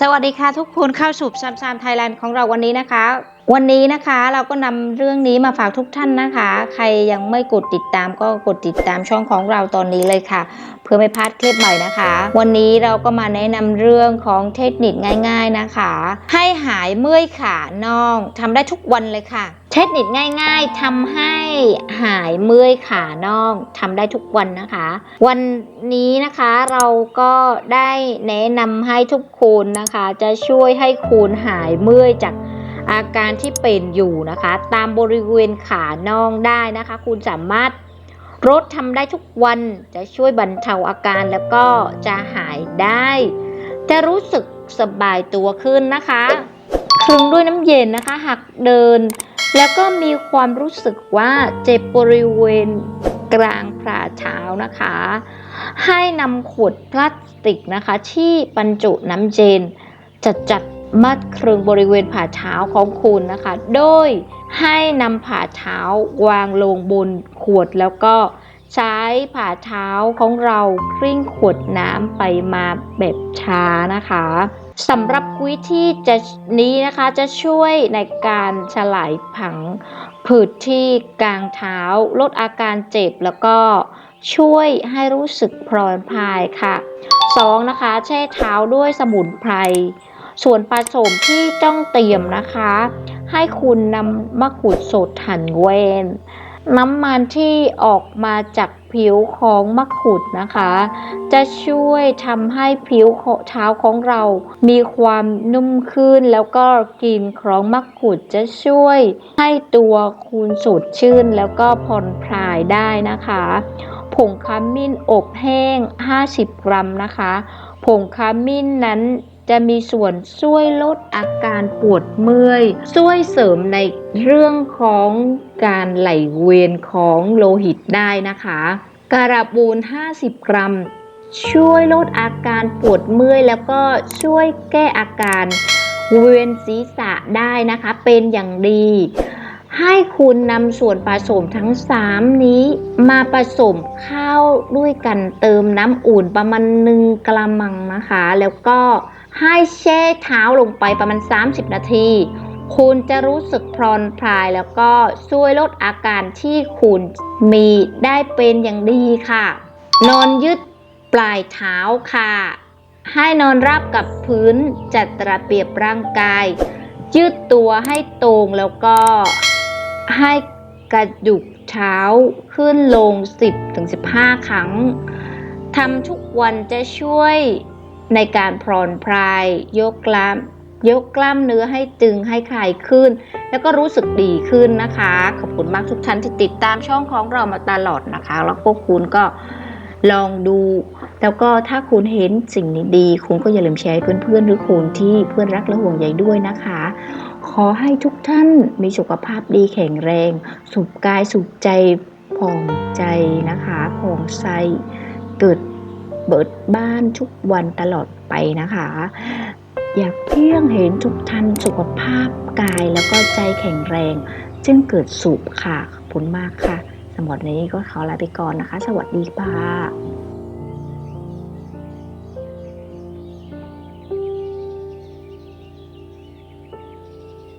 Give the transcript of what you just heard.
สวัสดีค่ะทุกคนเข้าสู่ซามซามไทยแลนด์ของเราวันนี้นะคะ วันนี้นะคะเราก็นำเรื่องนี้มาฝากทุกท่านนะคะ ใครยังไม่กดติดตามก็กดติดตามช่องของเราตอนนี้เลยค่ะ เพื่อไม่พลาดคลิปใหม่นะคะ วันนี้เราก็มาแนะนำเรื่องของเทคนิคง่าย ๆนะคะ ให้หายเมื่อยขาน่องทำได้ทุกวันเลยค่ะ เทคนิคง่ายๆทำให้หายเมื่อยขาน่องทำได้ทุกวันนะคะ วันนี้นะคะเราก็ได้แนะนำให้ทุกคนนะคะ จะช่วยให้คุณหายเมื่อยจากอาการที่เป็นอยู่นะคะ ตามบริเวณขาน่องได้นะคะ คุณสามารถรดทำได้ทุกวันจะช่วยบรรเทาอาการแล้วก็จะหายได้ จะรู้สึกสบายตัวขึ้นนะคะคลึงด้วยน้ำเย็นนะคะ หากเดิน แล้วก็มีความรู้สึกว่าเจ็บบริเวณกลางฝ่าเท้านะคะ ให้นำขวดพลาสติกนะคะ ที่บรรจุน้ำเย็นจัดจัดมัดเครึงบริเวณผ่าเท้าของคุณนะคะ โดยให้นำผ่าเท้าวางลงบนขวดแล้วก็ใช้ผ่าเท้าของเรากลิ้งขวดน้ำไปมาแบบช้านะคะ สำหรับวิธีจะนี้นะคะจะช่วยในการฉลายผังผืดที่กลางเท้า ลดอาการเจ็บแล้วก็ช่วยให้รู้สึกผ่อนคลายค่ะ 2. นะคะแช่เท้าด้วยสมุนไพร ส่วนผสมที่ต้องเตรียมนะคะ ให้คุณนำมะกรูดสดหั่นเวน น้ำมันที่ออกมาจากผิวของมะกรูดนะคะ จะช่วยทำให้ผิวเท้าของเรา มีความนุ่มขึ้นแล้วก็กลิ่นของมะกรูดจะช่วยให้ตัวคุณสดชื่นแล้วก็ผ่อนคลายได้นะคะผงขมิ้นอบแห้ง 50 กรัมนะคะ ผงขมิ้นนั้น จะมีส่วนช่วยลดอาการปวดเมื่อย ช่วยเสริมในเรื่องของการไหลเวียนของโลหิตได้นะคะการาบูน 50 กรัม ช่วยลดอาการปวดเมื่อย แล้วก็ช่วยแก้อาการเวียนศีรษะได้นะคะ เป็นอย่างดี ให้คุณนำส่วนผสมทั้ง 3 นี้ มาผสมเข้าด้วยกันเติมน้ำอุ่นประมาณหนึ่งกระมังนะคะ แล้วก็ ให้แช่เท้าลงไปประมาณ 30 นาที คุณจะรู้สึกพรอนคลายแล้วก็ช่วยลดอาการที่คุณมีได้เป็นอย่างดีค่ะ นอนยืดปลายเท้าค่ะ ให้นอนราบกับพื้นจัดระเบียบร่างกาย ยืดตัวให้ตรงแล้วก็ให้กระดูกเท้าขึ้นลง 10-15 ครั้งทำทุกวันจะช่วย ในการผ่อนคลายยกกล้ามยกกล้ามเนื้อให้ตึงให้คลายขึ้น แล้วก็รู้สึกดีขึ้นนะคะ ขอบคุณมากทุกท่านที่ติดตามช่องของเรามาตลอดนะคะ แล้วพวกคุณก็ลองดู แล้วก็ถ้าคุณเห็นสิ่งนี้ดี คุณก็อย่าลืมแชร์ให้เพื่อนๆหรือคนที่เพื่อนรักและห่วงใยด้วยนะคะ ขอให้ทุกท่านมีสุขภาพดีแข็งแรง สุขกายสุขใจผ่องใจนะคะผ่องใสเกิด เบิดบ้านทุกวันตลอดไปนะคะ อยากเพียงเห็นทุกท่านสุขภาพกายแล้วก็ใจแข็งแรง จึงเกิดสุขค่ะ ขอบคุณมากค่ะ สมหรับวันนี้ก็ขอลาไปก่อนนะคะ สวัสดีค่ะ